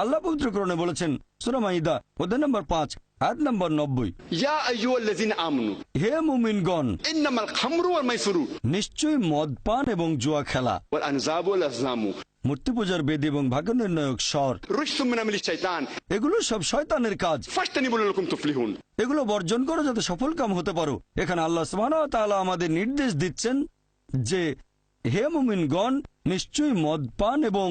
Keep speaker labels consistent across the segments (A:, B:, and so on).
A: আল্লাহ পবিত্রকরণে বলেছেন সুরামাইদা অধ্যায় নম্বর পাঁচ আয়াত নম্বর নব্বই। হে মুমিনগণ নিশ্চয়ই মদ পান এবং জুয়া খেলা। মূর্তি পূজার বেদ এবং ভাগ্য নির্ণায়ক স্বর। এগুলো সব শয়তানের কাজ। এগুলো বর্জন করো যাতে সফল কাম হতে পারো। এখানে আল্লাহ সুবাহ আমাদের নির্দেশ দিচ্ছেন যে হে মুমিনগণ নিশ্চয়ই মদ পান এবং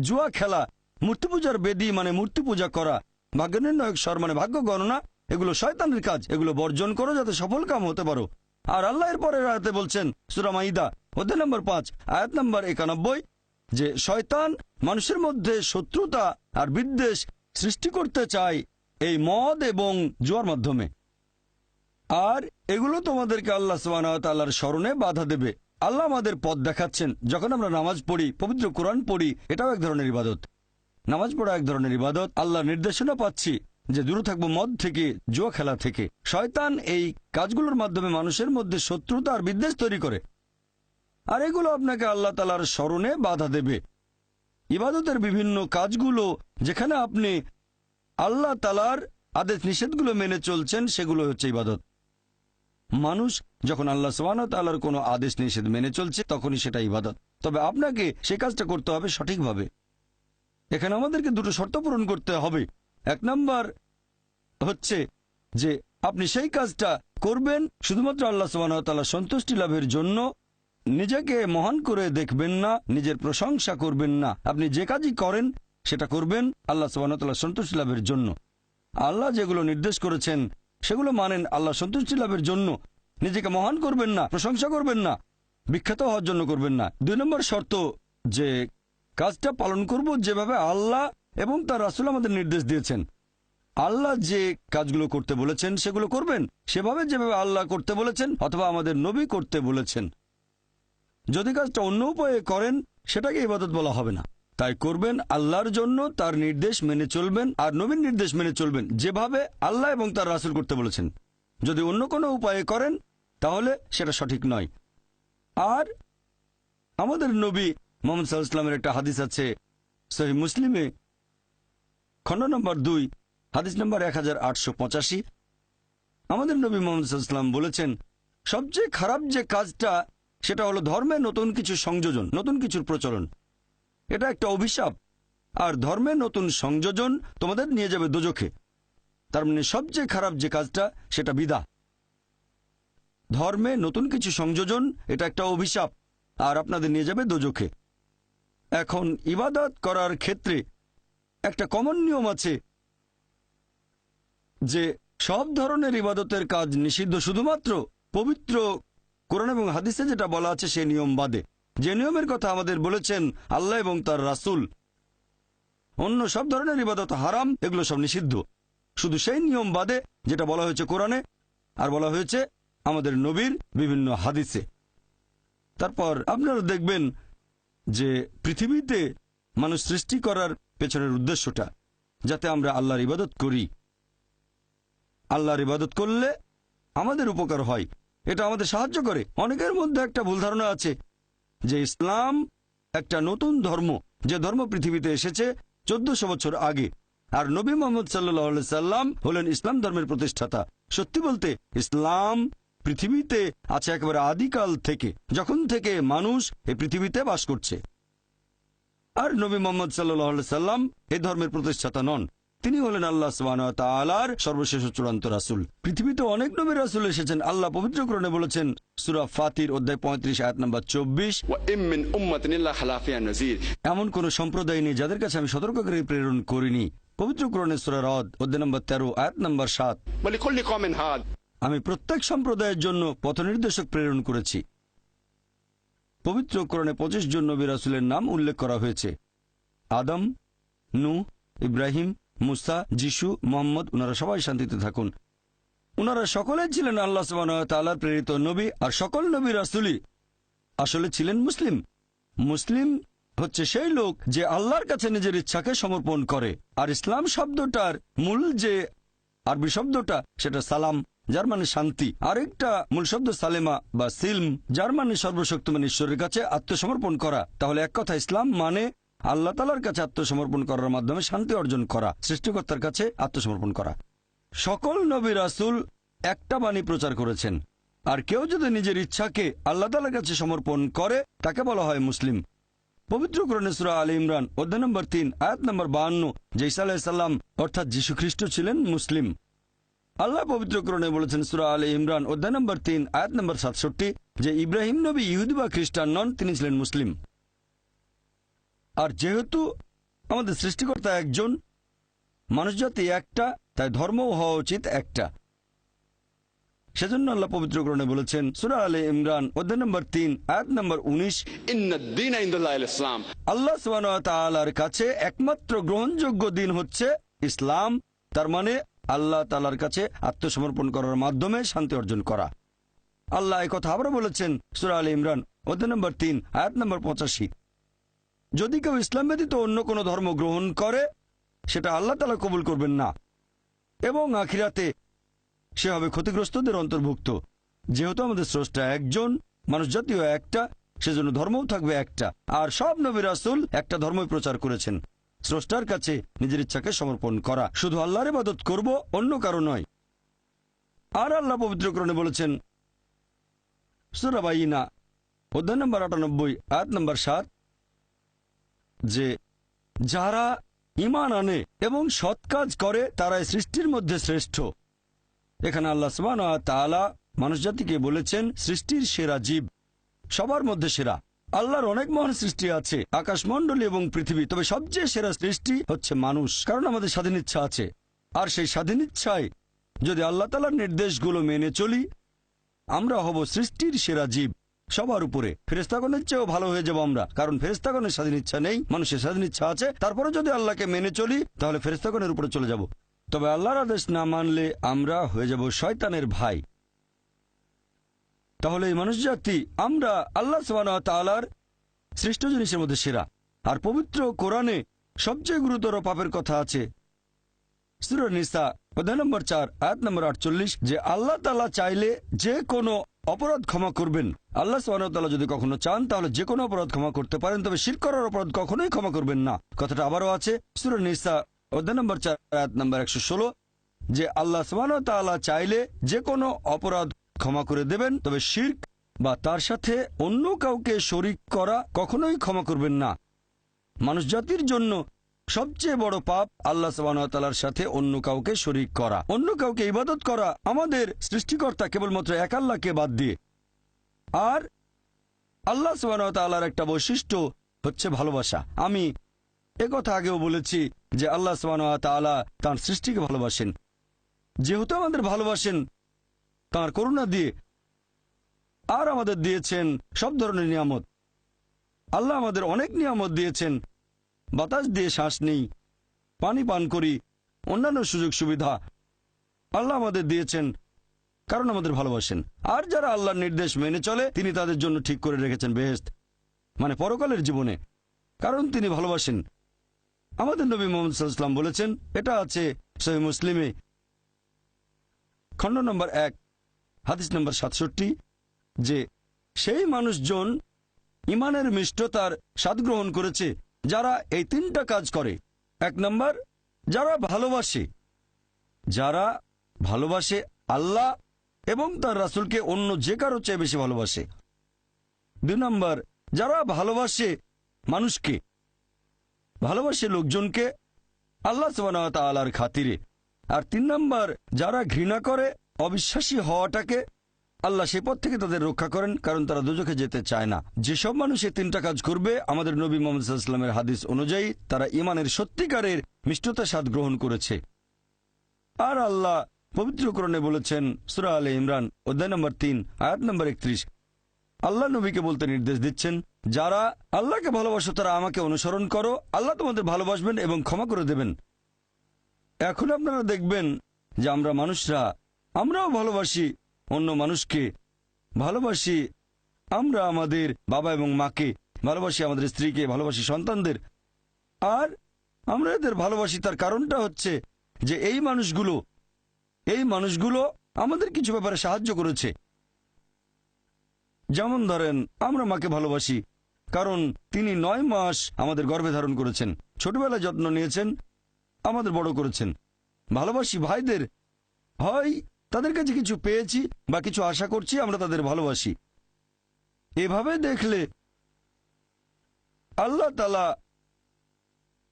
A: জুয়া খেলা মূর্তি পূজার বেদি মানে মূর্তি পূজা করা। ভাগ্য নির্ণায়ক স্বর মানে ভাগ্য গণনা, এগুলো শয়তানের কাজ, এগুলো বর্জন করো যাতে সফল কাম হতে পারো। আর আল্লাহ এর পরের আয়াতে বলছেন সুরামাইদা অধ্যায় নম্বর পাঁচ, আয়াত নম্বর একানব্বই, যে শয়তান মানুষের মধ্যে শত্রুতা আর বিদ্বেষ সৃষ্টি করতে চায় এই মদ এবং জোয়ার মাধ্যমে। আর এগুলো তোমাদেরকে আল্লাহ সুবাহর স্মরণে বাধা দেবে। আল্লাহ আমাদের পথ দেখাচ্ছেন। যখন আমরা নামাজ পড়ি, পবিত্র কোরআন পড়ি, এটাও এক ধরনের ইবাদত। নামাজ পড়া এক ধরনের ইবাদত আল্লাহ নির্দেশনা পাচ্ছি যে দূরে থাকব মদ থেকে, জুয়া খেলা থেকে। শয়তান এই কাজগুলোর মাধ্যমে মানুষের মধ্যে শত্রুতা আর বিদ্বেষ তৈরি করে। আর এগুলো আপনাকে আল্লাহ তালার স্মরণে বাধা দেবে। ইবাদতের বিভিন্ন কাজগুলো যেখানে আপনি আল্লাহ তালার আদেশ নিষেধগুলো মেনে চলছেন, সেগুলো হচ্ছে ইবাদত। মানুষ যখন আল্লাহ সোহানা তাল্লার কোনো আদেশ নিষেধ মেনে চলছে, তখনই সেটা ইবাদত। তবে আপনাকে সে কাজটা করতে হবে সঠিকভাবে। এখানে আমাদেরকে দুটো শর্ত পূরণ করতে হবে। এক নাম্বার হচ্ছে যে আপনি সেই কাজটা করবেন শুধুমাত্র আল্লাহ সোহানতাল্লাহ সন্তুষ্টি লাভের জন্য। নিজেকে মহান করে দেখবেন না, নিজের প্রশংসা করবেন না। আপনি যে কাজই করেন, সেটা করবেন আল্লাহ সোহানতাল্লাহ সন্তুষ্টি লাভের জন্য। আল্লাহ যেগুলো নির্দেশ করেছেন, সেগুলো মানেন আল্লাহ সন্তুষ্টি লাভের জন্য। নিজেকে মহান করবেন না, প্রশংসা করবেন না, বিখ্যাত হওয়ার জন্য করবেন না। দুই নম্বর শর্ত যে কাজটা পালন করব যেভাবে আল্লাহ এবং তার রাসুল আমাদের নির্দেশ দিয়েছেন। আল্লাহ যে কাজগুলো করতে বলেছেন, সেগুলো করবেন। সেভাবে যেভাবে আল্লাহ করতে বলেছেন, অথবা আমাদের নবী করতে বলেছেন। যদি কাজটা অন্য উপায়ে করেন, সেটাকে ইবাদত বলা হবে না। তাই করবেন আল্লাহর জন্য তার নির্দেশ মেনে চলবেন, আর নবীন নির্দেশ মেনে চলবেন, যেভাবে আল্লাহ এবং তার রাসুল করতে বলেছেন। যদি অন্য কোনো উপায়ে করেন, তাহলে সেটা সঠিক নয়। আর আমাদের নবী মোহাম্মদ সাল্লাহামের একটা হাদিস আছে, সহি মুসলিমে, খণ্ড নম্বর দুই, হাদিস নম্বর এক হাজার আটশো পঁচাশি। আমাদের নবী মোহাম্মদ সাল্লাম বলেছেন, সবচেয়ে খারাপ যে কাজটা, সেটা হলো ধর্মে নতুন কিছু সংযোজন, নতুন কিছুর প্রচলন। এটা একটা অভিশাপ। আর ধর্মে নতুন সংযোজন তোমাদের নিয়ে যাবে দোজখে। তার মানে সবচেয়ে খারাপ যে কাজটা, সেটা বিদা। ধর্মে নতুন কিছু সংযোজন, এটা একটা অভিশাপ। আর আপনাদের নিয়ে যাবে দোজখে। এখন ইবাদত করার ক্ষেত্রে একটা কমন নিয়ম আছে যে সব ধরনের ইবাদতের কাজ নিষিদ্ধ শুধুমাত্র পবিত্র কোরআন এবং হাদিসে যেটা বলা আছে সে নিয়ম বাদে। যে নিয়মের কথা আমাদের বলেছেন আল্লাহ এবং তার রাসুল, অন্য সব ধরনের ইবাদত হারাম, এগুলো সব নিষিদ্ধ। শুধু সেই নিয়ম বাদে যেটা বলা হয়েছে কোরআনে, আর বলা হয়েছে আমাদের নবীর বিভিন্ন হাদিসে। তারপর আপনারা দেখবেন যে পৃথিবীতে মানুষ সৃষ্টি করার পেছনের উদ্দেশ্যটা, যাতে আমরা আল্লাহর ইবাদত করি। আল্লাহর ইবাদত করলে আমাদের উপকার হয়। এটা আমাদের সাহায্য করে। অনেকের মধ্যে একটা ভুল ধারণা আছে যে ইসলাম একটা নতুন ধর্ম, যে ধর্ম পৃথিবীতে এসেছে চোদ্দশো বছর আগে। আর নবী মোহাম্মদ সাল্লাহ সাল্লাম হলেন ইসলাম ধর্মের প্রতিষ্ঠাতা। সত্যি বলতে, ইসলাম পৃথিবীতে আছে একেবারে আদিকাল থেকে যখন থেকে মানুষ এই পৃথিবীতে বাস করছে। আর নবী মোহাম্মদ সাল্লি সাল্লাম এ ধর্মের প্রতিষ্ঠাতা নন। তিনি হলেন আল্লাহ সালার সর্বশেষ চূড়ান্ত রাসুল। পৃথিবীতে অনেক নবীর রাসুল এসেছেন। আল্লাহ পবিত্র পবিত্রকরণে বলেছেন সুরা ফাতির অধ্যায় পঁয়ত্রিশ আয়াত নম্বর চব্বিশ। এমন কোন সম্প্রদায় নেই যাদের কাছে আমি সতর্ককারী প্রেরণ করিনি। পবিত্র পবিত্রকরণে সুরা রদ অধ্যায় নম্বর তেরো আয়াত নম্বর সাত। আমি প্রত্যেক সম্প্রদায়ের জন্য পথনির্দেশক প্রেরণ করেছি। পবিত্র কোরণে পঁচিশ জন নবী রাসুলের নাম উল্লেখ করা হয়েছে। আদম, নু, ইব্রাহিম, মুসা, যিশু, মোহাম্মদ ওনারা সবাই শান্তিতে থাকুন। ওনারা সকলে ছিলেন আল্লাহ তাল্লাহ প্রেরিত নবী আর সকল নবী রাসুলই। আসলে ছিলেন মুসলিম। মুসলিম হচ্ছে সেই লোক যে আল্লাহর কাছে নিজের ইচ্ছাকে সমর্পণ করে। আর ইসলাম শব্দটার মূল যে আরবি শব্দটা, সেটা সালাম। যার মানে শান্তি। আরেকটা মূল শব্দ সালেমা বা সিলম যার মানে সর্বশক্তিমান ঈশ্বরের কাছে আত্মসমর্পণ করা। তাহলে এক কথা, ইসলাম মানে আল্লাহ তালার কাছে আত্মসমর্পণ করার মাধ্যমে শান্তি অর্জন করা, সৃষ্টিকর্তার কাছে আত্মসমর্পণ করা। সকল নবী রাসুল একটা বাণী প্রচার করেছেন। আর কেউ যদি নিজের ইচ্ছাকে আল্লাহ তালার কাছে সমর্পণ করে, তাকে বলা হয় মুসলিম। পবিত্র সুরা আলী ইমরান, অধ্যায় নম্বর তিন, আয়াত নম্বর বাহান্ন ইসা আলাহিসাল্লাম অর্থাৎ যীশু খ্রিস্ট ছিলেন মুসলিম। আল্লাহ পবিত্রকরণে বলেছেন সুরা আলী ইমরান অধ্যায় নম্বর তিন আয়াত নম্বর সাতষট্টি যে ইব্রাহিম নবী ইহুদ বা খ্রিস্টান নন তিনি ছিলেন মুসলিম। আর যেহেতু আমাদের সৃষ্টিকর্তা একজন মানুষ জাতি একটা তাই ধর্মও হওয়া উচিত একটা। সেজন্য আল্লাহ পবিত্র করণে বলেছেন সুরা আলী ইমরান অধ্যায় নম্বর তিন আয়াত নম্বর উনিশ
B: ইসলাম।
A: আল্লাহ সুবান কাছে একমাত্র গ্রহণযোগ্য দিন হচ্ছে ইসলাম তার মানে আল্লাহ তালার কাছে আত্মসমর্পণ করার মাধ্যমে শান্তি অর্জন করা। আল্লাহ এ কথা আবারও বলেছেন সুরা আলী ইমরান, অধ্যায় নম্বর তিন, আয়াত নম্বর পঁচাশি। যদি কেউ ইসলাম ব্যতীত অন্য কোনো ধর্ম গ্রহণ করে, সেটা আল্লাহ তালা কবুল করবেন না। এবং আখিরাতে সে হবে ক্ষতিগ্রস্তদের অন্তর্ভুক্ত। যেহেতু আমাদের স্রষ্টা একজন, মানুষ জাতীয় একটা, সেজন্য ধর্মও থাকবে একটা। আর সব নবী রাসুল একটা ধর্মই প্রচার করেছেন। স্রষ্টার কাছে নিজের ইচ্ছাকে সমর্পণ করা। শুধু আল্লাহর ইবাদত করব, অন্য কারও নয়। আর আল্লাহ পবিত্রকরণে বলেছেন সুরাবাইনা অধ্যায় নম্বর আটানব্বই, আয়াত নম্বর সাত, যে যারা ইমান আনে এবং সৎ কাজ করে, তারাই সৃষ্টির মধ্যে শ্রেষ্ঠ। এখানে আল্লাহ সুবান তাআলা মানুষ জাতিকে বলেছেন, সৃষ্টির সেরা জীব সবার মধ্যে সেরা। আল্লাহর অনেক মহান সৃষ্টি আছে, আকাশমণ্ডলী এবং পৃথিবী। তবে সবচেয়ে সেরা সৃষ্টি হচ্ছে মানুষ, কারণ আমাদের স্বাধীন ইচ্ছা আছে। আর সেই স্বাধীন ইচ্ছায় যদি আল্লাহ তালার নির্দেশগুলো মেনে চলি, আমরা হব সৃষ্টির সেরা জীব। সবার উপরে। ফেরেস্তাগণের চেয়েও ভালো হয়ে যাব আমরা, কারণ ফেরেস্তাগণের স্বাধীন ইচ্ছা নেই, মানুষের স্বাধীন ইচ্ছা আছে। তারপরে যদি আল্লাহকে মেনে চলি, তাহলে ফেরেস্তাগণের উপরে চলে যাব। তবে আল্লাহর আদেশ না মানলে আমরা হয়ে যাব শয়তানের ভাই। তাহলে এই মানুষ জাতি, আমরা আল্লাহ তালার সৃষ্ট জিনিসের মধ্যে সেরা। আর পবিত্র কোরআনে সবচেয়ে গুরুতর পাপের কথা আছে। যে আল্লাহ তালা চাইলে যে কোনো অপরাধ ক্ষমা করবেন। আল্লাহ সুবাহতাল্লাহ যদি কখনো চান, তাহলে যে কোনো অপরাধ ক্ষমা করতে পারেন, তবে শির করার অপরাধ কখনোই ক্ষমা করবেন না। কথাটা আবারও আছে নিসা, অধ্যায় নম্বর চার, আয়াত নম্বর একশো ষোলো, যে আল্লাহ সুবাহতাল্লাহ চাইলে যে কোনো অপরাধ ক্ষমা করে দেবেন, তবে শির্ক বা তার সাথে অন্য কাউকে শরিক করা কখনোই ক্ষমা করবেন না। মানুষ জাতির জন্য সবচেয়ে বড় পাপ আল্লাহ সাবানতালার সাথে অন্য কাউকে শরিক করা। অন্য কাউকে ইবাদত করা আমাদের সৃষ্টিকর্তা কেবলমাত্র এক আল্লাহকে বাদ দিয়ে। আর আল্লাহ সাবানতালার একটা বৈশিষ্ট্য হচ্ছে ভালোবাসা। আমি একথা আগেও বলেছি যে আল্লাহ সাবানতালা তাঁর সৃষ্টিকে ভালোবাসেন। যেহেতু আমাদের ভালোবাসেন তাঁর করুণা দিয়ে আর আমাদের দিয়েছেন সব ধরনের নিয়ামত। আল্লাহ আমাদের অনেক নিয়ামত দিয়েছেন। বাতাস দিয়ে শ্বাস নেই, পানি পান করি, অন্যান্য সুযোগ সুবিধা আল্লাহ আমাদের দিয়েছেন, কারণ আমাদের ভালোবাসেন। আর যারা আল্লাহর নির্দেশ মেনে চলে, তিনি তাদের জন্য ঠিক করে রেখেছেন বেহেস্ত মানে পরকালের জীবনে, কারণ তিনি ভালোবাসেন। আমাদের নবী মোহাম্মদ বলেছেন, এটা আছে সহি মুসলিমে, খণ্ড নম্বর এক। হাদিস নম্বর সাতষট্টি, যে সেই মানুষজন ইমানের মিষ্টতার স্বাদ গ্রহণ করেছে, যারা এই তিনটা কাজ করে। এক নম্বর, যারা ভালোবাসে যারা ভালোবাসে আল্লাহ এবং তার রাসুলকে অন্য যে কারও চেয়ে বেশি ভালোবাসে। দুই নম্বর, যারা ভালোবাসে মানুষকে, ভালোবাসে লোকজনকে আল্লাহ আল্লাহর খাতিরে। আর তিন নম্বর, যারা ঘৃণা করে অবিশ্বাসী হওয়াটাকে আল্লাহ সে পথ থেকে তাদের রক্ষা করেন, কারণ তারা দুজকে যেতে চায় না। যেসব মানুষ এই তিনটা কাজ করবে, আমাদের নবী মোহাম্মদ সাল্লামের হাদিস অনুযায়ী তারা ইমানের সত্যিকারের মিষ্টতা স্বাদ গ্রহণ করেছে। আর আল্লাহ পবিত্রকরণে বলেছেন, সুরা আলে ইমরান, অধ্যায় নম্বর তিন, আয়াত নম্বর একত্রিশ। আল্লাহ নবীকে বলতে নির্দেশ দিচ্ছেন, যারা আল্লাহকে ভালোবাসো, তারা আমাকে অনুসরণ করো, আল্লাহ তোমাদের ভালোবাসবেন এবং ক্ষমা করে দেবেন। এখন আপনারা দেখবেন যে আমরা মানুষরা আমরাও ভালোবাসি অন্য মানুষকে। ভালোবাসি আমরা আমাদের বাবা এবং মাকে, ভালোবাসি আমাদের স্ত্রীকে, ভালোবাসি সন্তানদের। আর আমরা এদের ভালোবাসি, তার কারণটা হচ্ছে যে এই মানুষগুলো এই মানুষগুলো আমাদের কিছু ব্যাপারে সাহায্য করেছে। যেমন ধরেন, আমরা মাকে ভালোবাসি, কারণ তিনি নয় মাস আমাদের গর্ভে ধারণ করেছেন, ছোটবেলায় যত্ন নিয়েছেন, আমাদের বড় করেছেন। ভালোবাসি ভাইদের, হয় তাদের কাছে কিছু পেয়েছি বা কিছু আশা করছি, আমরা তাদের ভালোবাসি। এভাবে দেখলে আল্লাহ তালা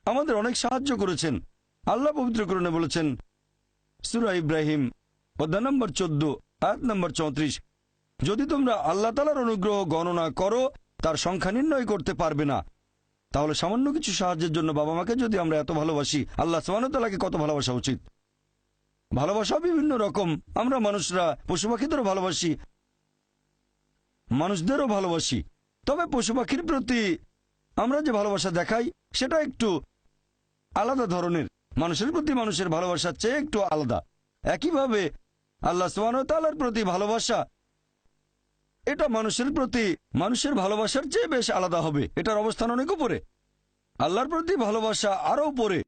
A: আমাদের অনেক সাহায্য করেছেন। আল্লাহ পবিত্রকরণে বলেছেন, সুরা ইব্রাহিম অধ্যায় নম্বর চোদ্দ, আয়াত নম্বর চৌত্রিশ, যদি তোমরা আল্লাহ তালার অনুগ্রহ গণনা করো, তার সংখ্যা নির্ণয় করতে পারবে না। তাহলে সামান্য কিছু সাহায্যের জন্য বাবা মাকে যদি আমরা এত ভালোবাসি, আল্লাহ সামান্যতালাকে কত ভালোবাসা উচিত? ভালোবাসা বিভিন্ন রকম। আমরা মানুষরা পশু পাখিদেরও ভালোবাসি, মানুষদেরও ভালোবাসি। তবে পশু পাখির প্রতি আমরা যে ভালোবাসা দেখাই, সেটা একটু আলাদা ধরনের। মানুষের প্রতি মানুষের ভালোবাসার চেয়ে একটু আলাদা। একইভাবে আল্লাহ সোহানতালার প্রতি ভালোবাসা, এটা মানুষের প্রতি, মানুষের ভালোবাসার চেয়ে বেশ আলাদা হবে। এটার অবস্থান অনেক উপরে। আল্লাহর প্রতি ভালোবাসা আরও উপরে।